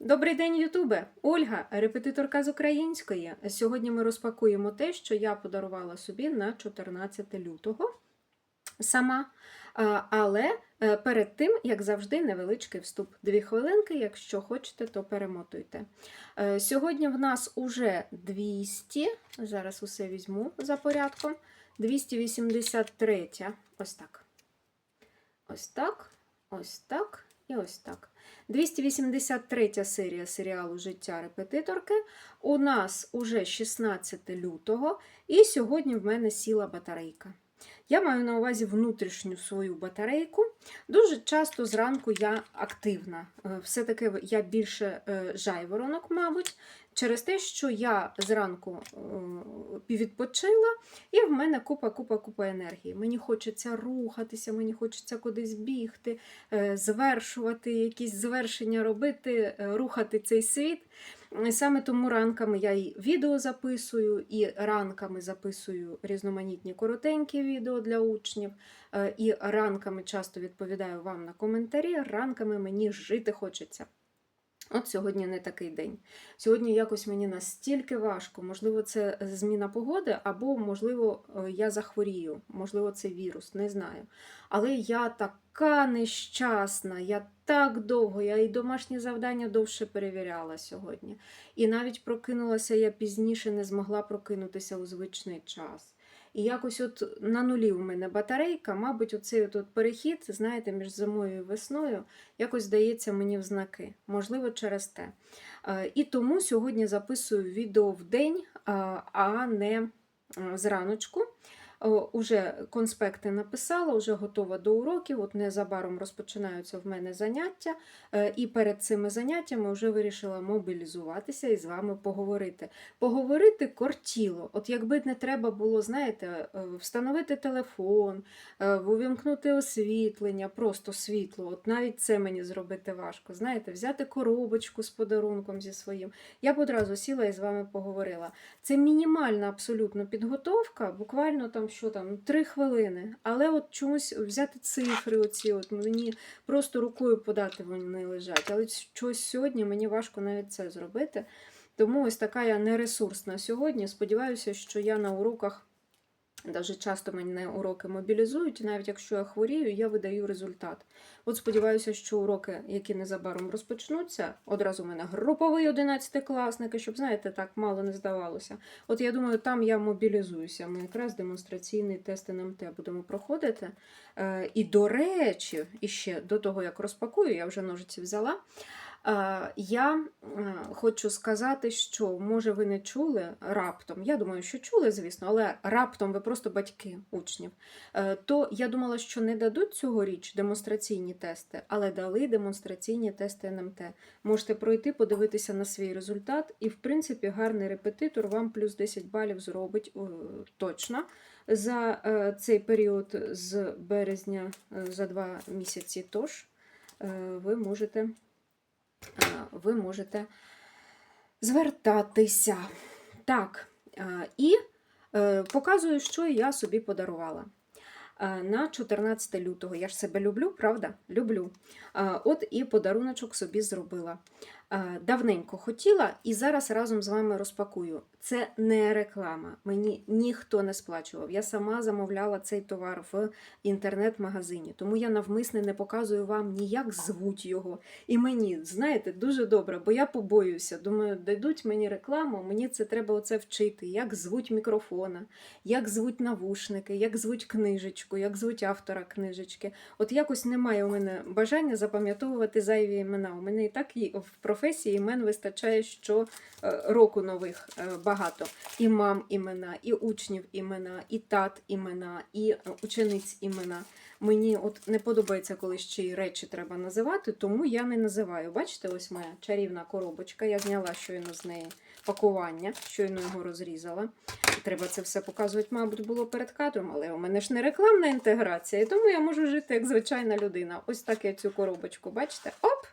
Добрий день, Ютубе! Ольга, репетиторка з української. Сьогодні ми розпакуємо те, що я подарувала собі на 14 лютого сама. Але е, перед тим, як завжди, невеличкий вступ. Дві хвилинки, якщо хочете, то перемотуйте. Е, Сьогодні в нас уже 200, зараз усе візьму за порядком. 283. Ось так. Ось так, ось так і ось так. 283 серія серіалу Життя репетиторки. У нас уже 16 лютого, і сьогодні в мене сіла батарейка. Я маю на увазі внутрішню свою батарейку. Дуже часто зранку я активна. Е, Все-таки я більше е, жайворонок, мабуть, через те, що я зранку е, відпочила, і в мене купа, купа, купа енергії. Мені хочеться рухатися, мені хочеться кудись бігти, е, звершувати якісь звершення робити, е, рухати цей світ. Саме тому ранками я і відео записую, і ранками записую різноманітні коротенькі відео для учнів, і ранками часто відповідаю вам на коментарі. Ранками мені жити хочеться. От сьогодні не такий день. Сьогодні якось мені настільки важко. Можливо, це зміна погоди, або, можливо, е, я захворію, можливо, це вірус, не знаю. Але я така нещасна, я так довго, я і домашні завдання довше перевіряла сьогодні. І навіть прокинулася я пізніше, не змогла прокинутися у звичний час. І якось от на нулі в мене батарейка, мабуть, оцей от перехід, знаєте, між зимою і весною, якось дається мені в знаки, можливо, через те. Е, І тому сьогодні записую відео в день, а- не зраночку. О, Уже конспекти написала, вже готова до уроків. От незабаром розпочинаються в мене заняття. Е, І перед цими заняттями вже вирішила мобілізуватися і з вами поговорити. Поговорити кортіло. От якби не треба було, знаєте, е, встановити телефон, е, увімкнути освітлення, просто світло. От навіть це мені зробити важко. Знаєте, взяти коробочку з подарунком зі своїм. Я б одразу сіла і з вами поговорила. Це мінімальна абсолютно підготовка, буквально там що там, три хвилини. Але от чомусь взяти цифри, оці от мені просто рукою подати вони лежать. Але щось сьогодні мені важко навіть це зробити. Тому ось така я нересурсна сьогодні. Сподіваюся, що я на уроках. Дуже часто мене уроки мобілізують, і навіть якщо я хворію, я видаю результат. От сподіваюся, що уроки, які незабаром розпочнуться, одразу у мене груповий 11-класники, щоб, знаєте, так мало не здавалося. От я думаю, там я мобілізуюся. Ми якраз демонстраційний тест НМТ будемо проходити. Е, і до речі, іще до того, як розпакую, я вже ножиці взяла. Е, Я хочу сказати, що може ви не чули раптом. Я думаю, що чули, звісно, але раптом ви просто батьки учнів. Е, То я думала, що не дадуть цьогоріч демонстраційні тести, але дали демонстраційні тести НМТ. Можете пройти, подивитися на свій результат, і, в принципі, гарний репетитор вам плюс 10 балів зробить е, точно за цей період з березня за два місяці. Тож ви можете ви можете звертатися. Так, е, і е, показую, що я собі подарувала. Е, На 14 лютого. Я ж себе люблю, правда? Люблю. Е, От і подаруночок собі зробила. Е, Давненько хотіла і зараз разом з вами розпакую. Це не реклама. Мені ніхто не сплачував. Я сама замовляла цей товар в інтернет-магазині, тому я навмисне не показую вам ні як звуть його. І мені, знаєте, дуже добре, бо я побоююся. Думаю, дадуть мені рекламу, мені це треба оце вчити, як звуть мікрофона, як звуть навушники, як звуть книжечку, як звуть автора книжечки. От якось немає у мене бажання запам'ятовувати зайві імена. У мене і так в професії імен вистачає, що е, року нових е, багато. І мам імена, і учнів імена, і тат імена, і е, учениць імена. Мені от не подобається, коли ще й речі треба називати, тому я не називаю. Бачите, ось моя чарівна коробочка. Я зняла щойно з неї пакування, щойно його розрізала. Треба це все показувати, мабуть, було перед кадром, але у мене ж не рекламна інтеграція, тому я можу жити як звичайна людина. Ось так я цю коробочку, бачите? Оп!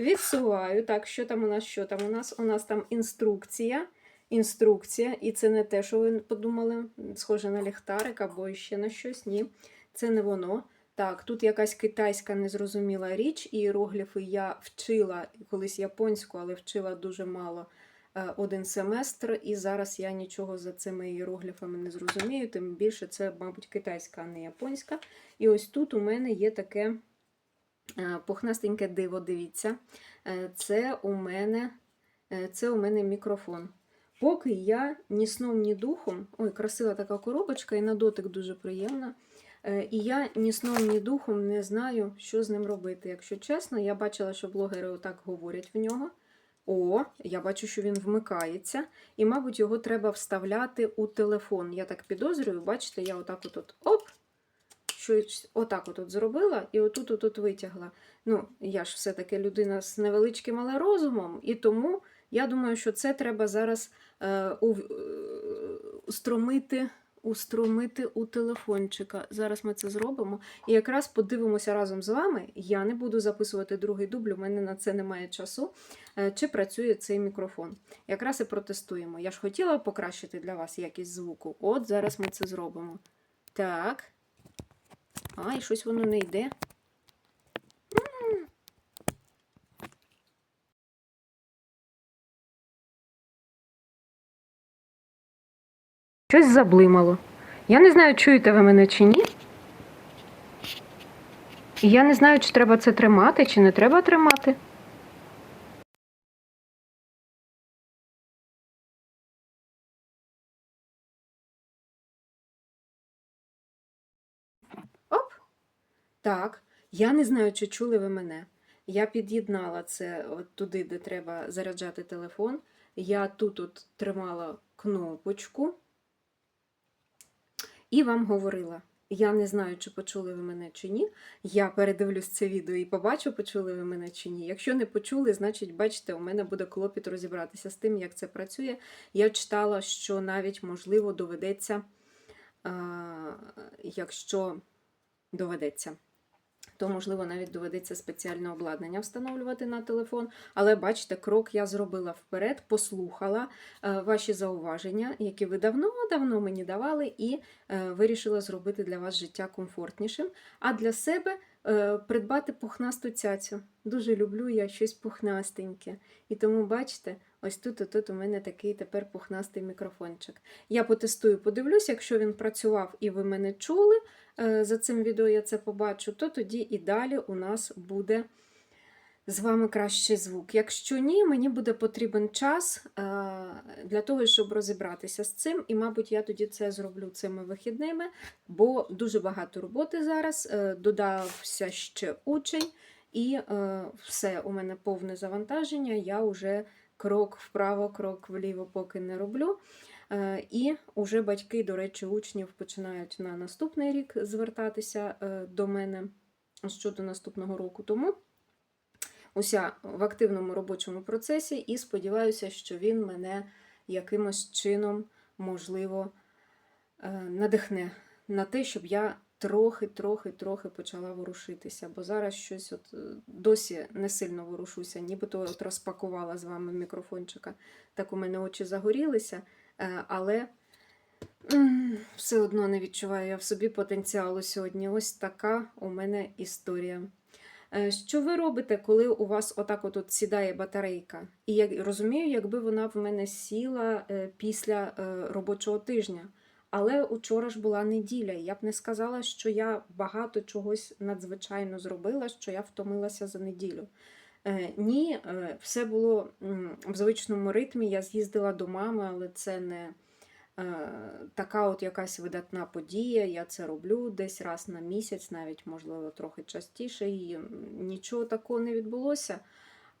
Відсуваю. Так, що там у нас? Що там у нас? У нас там інструкція. Інструкція, і це не те, що ви подумали, схоже на ліхтарик або ще на щось. Ні, це не воно. Так, тут якась китайська незрозуміла річ, іерогліфи я вчила колись японську, але вчила дуже мало е, один семестр, і зараз я нічого за цими іерогліфами не зрозумію, тим більше це, мабуть, китайська, а не японська. І ось тут у мене є таке пухнастеньке диво, дивіться. Е, Це у мене, е, це у мене мікрофон. Поки я ні сном, ні духом, ой, красива така коробочка, і на дотик дуже приємна. Е, І я ні сном, ні духом не знаю, що з ним робити. Якщо чесно, я бачила, що блогери отак говорять в нього. О, я бачу, що він вмикається, і, мабуть, його треба вставляти у телефон. Я так підозрюю, бачите, я отак от, от оп, щось отак от, зробила і отут от, витягла. Ну, я ж все-таки людина з невеличким, але розумом, і тому я думаю, що це треба зараз е, у, е, устромити, устромити у телефончика. Зараз ми це зробимо. І якраз подивимося разом з вами. Я не буду записувати другий дубль, у мене на це немає часу. е, Чи працює цей мікрофон? Якраз і протестуємо. Я ж хотіла покращити для вас якість звуку. От зараз ми це зробимо. Так. А, і щось воно не йде. Щось заблимало. Я не знаю, чуєте ви мене чи ні. І я не знаю, чи треба це тримати, чи не треба тримати. Так. Я не знаю, чи чули ви мене. Я під'єднала це от туди, де треба заряджати телефон. Я тут от тримала кнопочку і вам говорила. Я не знаю, чи почули ви мене чи ні. Я передивлюсь це відео і побачу, почули ви мене чи ні. Якщо не почули, значить, бачите, у мене буде клопіт розібратися з тим, як це працює. Я читала, що навіть можливо доведеться, якщо доведеться. То, можливо, навіть доведеться спеціальне обладнання встановлювати на телефон. Але бачите, крок я зробила вперед, послухала е, ваші зауваження, які ви давно-давно мені давали, і е, вирішила зробити для вас життя комфортнішим. А для себе придбати пухнасту цяцю. Дуже люблю я щось пухнастеньке. І тому, бачите, ось тут отут у мене такий тепер пухнастий мікрофончик. Я потестую, подивлюсь, якщо він працював і ви мене чули. е, За цим відео я це побачу, то тоді і далі у нас буде з вами кращий звук. Якщо ні, мені буде потрібен час е, для того, щоб розібратися з цим. І, мабуть, я тоді це зроблю цими вихідними, бо дуже багато роботи зараз. е, Додався ще учень, і е, все, у мене повне завантаження. Я вже крок вправо, крок вліво поки не роблю. І вже батьки, до речі, учнів починають на наступний рік звертатися до мене щодо наступного року. Тому уся в активному робочому процесі, і сподіваюся, що він мене якимось чином, можливо, е, надихне на те, щоб я трохи, трохи, трохи почала ворушитися. Бо зараз щось от е, досі не сильно ворушуся, нібито от розпакувала з вами мікрофончика. Так у мене очі загорілися, е, але. Все одно не відчуваю я в собі потенціалу сьогодні. Ось така у мене історія. Е, Що ви робите, коли у вас отак от, сідає батарейка? І я розумію, якби вона в мене сіла е, після е, робочого тижня. Але учора ж була неділя. Я б не сказала, що я багато чогось надзвичайно зробила, що я втомилася за неділю. Ні, все було в звичному ритмі. Я з'їздила до мами, але це не така от якась видатна подія. Я це роблю десь раз на місяць, навіть можливо трохи частіше. І нічого такого не відбулося.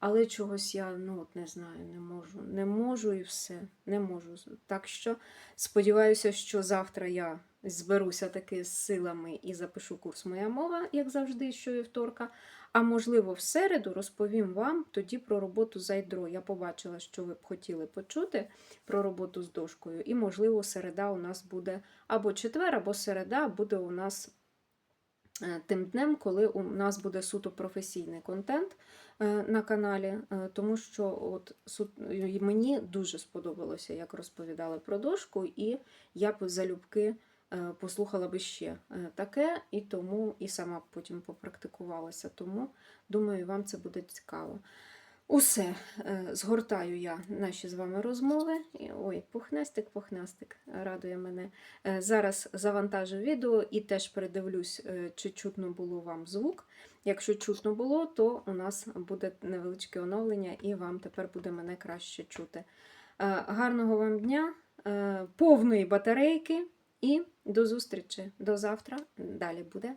Але чогось я ну от не знаю, не можу. Не можу і все. Не можу. Так що сподіваюся, що завтра я зберуся таки з силами і запишу курс Моя мова, як завжди, щовівторка. А можливо, в середу розповім вам тоді про роботу з айдро. Я побачила, що ви б хотіли почути про роботу з дошкою. І, можливо, середа у нас буде або четвер, або середа буде у нас е, тим днем, коли у нас буде суто професійний контент е, на каналі, е, тому що от су- і мені дуже сподобалося, як розповідали про дошку, і я б залюбки послухала би ще е, таке, і тому і сама потім попрактикувалася. Тому думаю, вам це буде цікаво. Усе, е, згортаю я наші з вами розмови. Ой, пухнастик, пухнастик, радує мене. Е, Зараз завантажу відео і теж передивлюсь, е, чи чутно було вам звук. Якщо чутно було, то у нас буде невеличке оновлення, і вам тепер буде мене краще чути. Е, Гарного вам дня, е, повної батарейки і до зустрічі до завтра. Далі буде